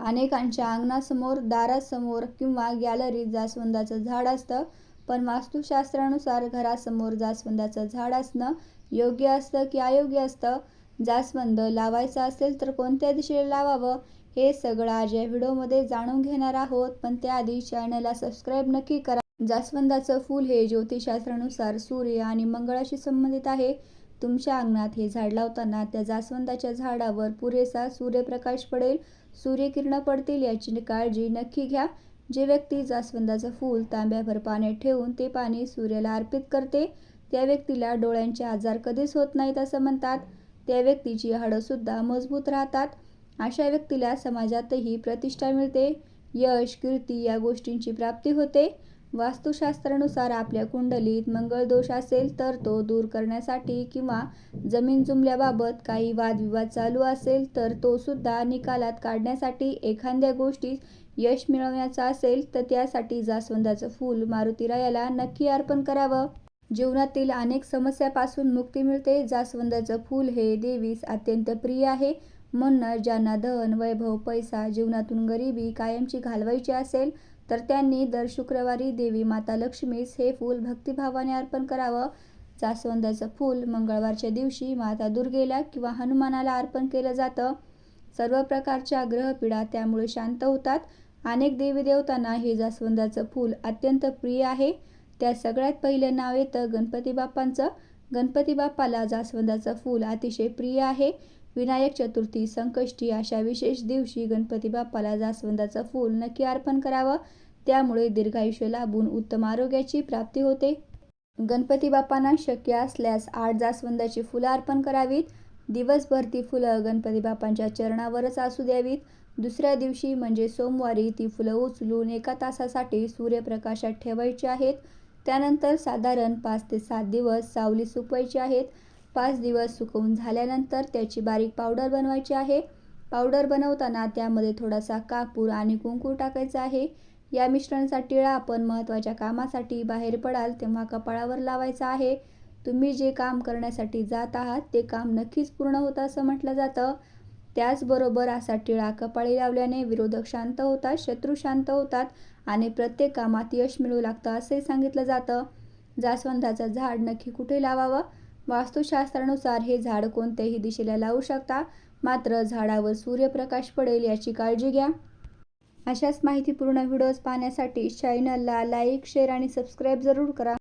अनेकांच्या अंगणासमोर दारासमोर किंवा गॅलरीत जास्वंदाचं झाड असतं. पण वास्तुशास्त्रानुसार घरासमोर जास्वंदाचं झाड असणं योग्य असतं की अयोग्य असतं? जास्वंद लावायचं असेल तर कोणत्या दिशेला लावावं? हे सगळं आज या व्हिडिओमध्ये जाणून घेणार आहोत. पण त्याआधी चॅनलला सबस्क्राईब नक्की करा. जास्वंदाचं फूल हे ज्योतिषशास्त्रानुसार सूर्य आणि मंगळाशी संबंधित आहे. तुमच्या अंगणात हे झाड लावताना त्या जास्वंदाच्या झाडावर पुरेसा सूर्यप्रकाश पडेल. सूर्यकिरणं पडतील याची काळजी नक्की घ्या. जे व्यक्ती जास्वंदाचं फूल तांब्याभर पाण्यात ठेवून ते पाणी सूर्याला अर्पित करते त्या व्यक्तीला डोळ्यांचे आजार कधीच होत नाहीत असं म्हणतात. त्या व्यक्तीची हाडंसुद्धा मजबूत राहतात. अशा व्यक्तीला समाजातही प्रतिष्ठा मिळते. यश कीर्ती या गोष्टींची प्राप्ती होते. वास्तुशास्त्रानुसार आपल्या कुंडलीत मंगळ दोष असेल तर तो दूर करण्यासाठी किंवा जमीन जुमल्याबाबत काही वादविवाद चालू असेल तर तो सुद्धा निकालात काढण्यासाठी एखाद्या गोष्टीत यश मिळवण्याचा असेल तर त्यासाठी जास्वंदाचं फूल मारुतीरायाला नक्की अर्पण करावं. जीवनातील अनेक समस्यापासून मुक्ती मिळते. जास्वंदाचं फूल हे देवीस अत्यंत प्रिय आहे. म्हणून ज्यांना धन वैभव पैसा जीवनातून गरिबी कायमची घालवायची असेल तर त्यांनी दर शुक्रवारी देवी माता लक्ष्मीस हे फूल भक्तिभावाने अर्पण करावं. जास्वंदाचं फूल मंगळवारच्या दिवशी माता दुर्गेला किंवा हनुमानाला अर्पण केलं जातं. सर्व प्रकारच्या ग्रहपीडा त्यामुळे शांत होतात. अनेक देवी देवतांना हे जास्वंदाचं फूल अत्यंत प्रिय आहे. त्या सगळ्यात पहिलं नाव येतं गणपती बाप्पांचं. गणपती बाप्पाला जास्वंदाचं फूल अतिशय प्रिय आहे. विनायक चतुर्थी संकष्टी अशा विशेष दिवशी गणपती बाप्पाला जास्वंदाचं फूल नक्की अर्पण करावं. त्यामुळे दीर्घायुष्य लाभून उत्तम आरोग्याची प्राप्ती होते. गणपती बाप्पांना शक्य असल्यास आठ जास्वंदाची फुलं अर्पण करावीत. दिवसभर ती फुलं गणपती बाप्पांच्या चरणावरच असू द्यावीत. दुसऱ्या दिवशी म्हणजे सोमवारी ती फुलं उचलून एका तासासाठी सूर्यप्रकाशात ठेवायची आहेत. त्यानंतर साधारण पाच ते सात दिवस सावली सुकवायची आहेत. पाच दिवस सुकवून झाल्यानंतर त्याची बारीक पावडर बनवायची आहे. पावडर बनवताना त्यामध्ये थोडासा कापूर आणि कुंकू टाकायचा आहे. या मिश्रणाचा टिळा आपण महत्त्वाच्या कामासाठी बाहेर पडाल तेव्हा कपाळावर लावायचा आहे. तुम्ही जे काम करण्यासाठी जात आहात ते काम नक्कीच पूर्ण होतं असं म्हटलं जातं. त्याचबरोबर असा टिळा कपाळी लावल्याने विरोधक शांत होतात शत्रू शांत होतात आणि प्रत्येक कामात यश मिळू लागतं असे सांगितलं जातं. जास्वंदाचं झाड नक्की कुठे लावावं? वास्तुशास्त्रानुसार हे झाड कोणत्याही दिशेला लावू शकता. मात्र झाडावर सूर्यप्रकाश पडेल याची काळजी घ्या. अशाच माहितीपूर्ण व्हिडिओज पाहण्यासाठी चॅनलला लाईक शेअर आणि सबस्क्राईब जरूर करा.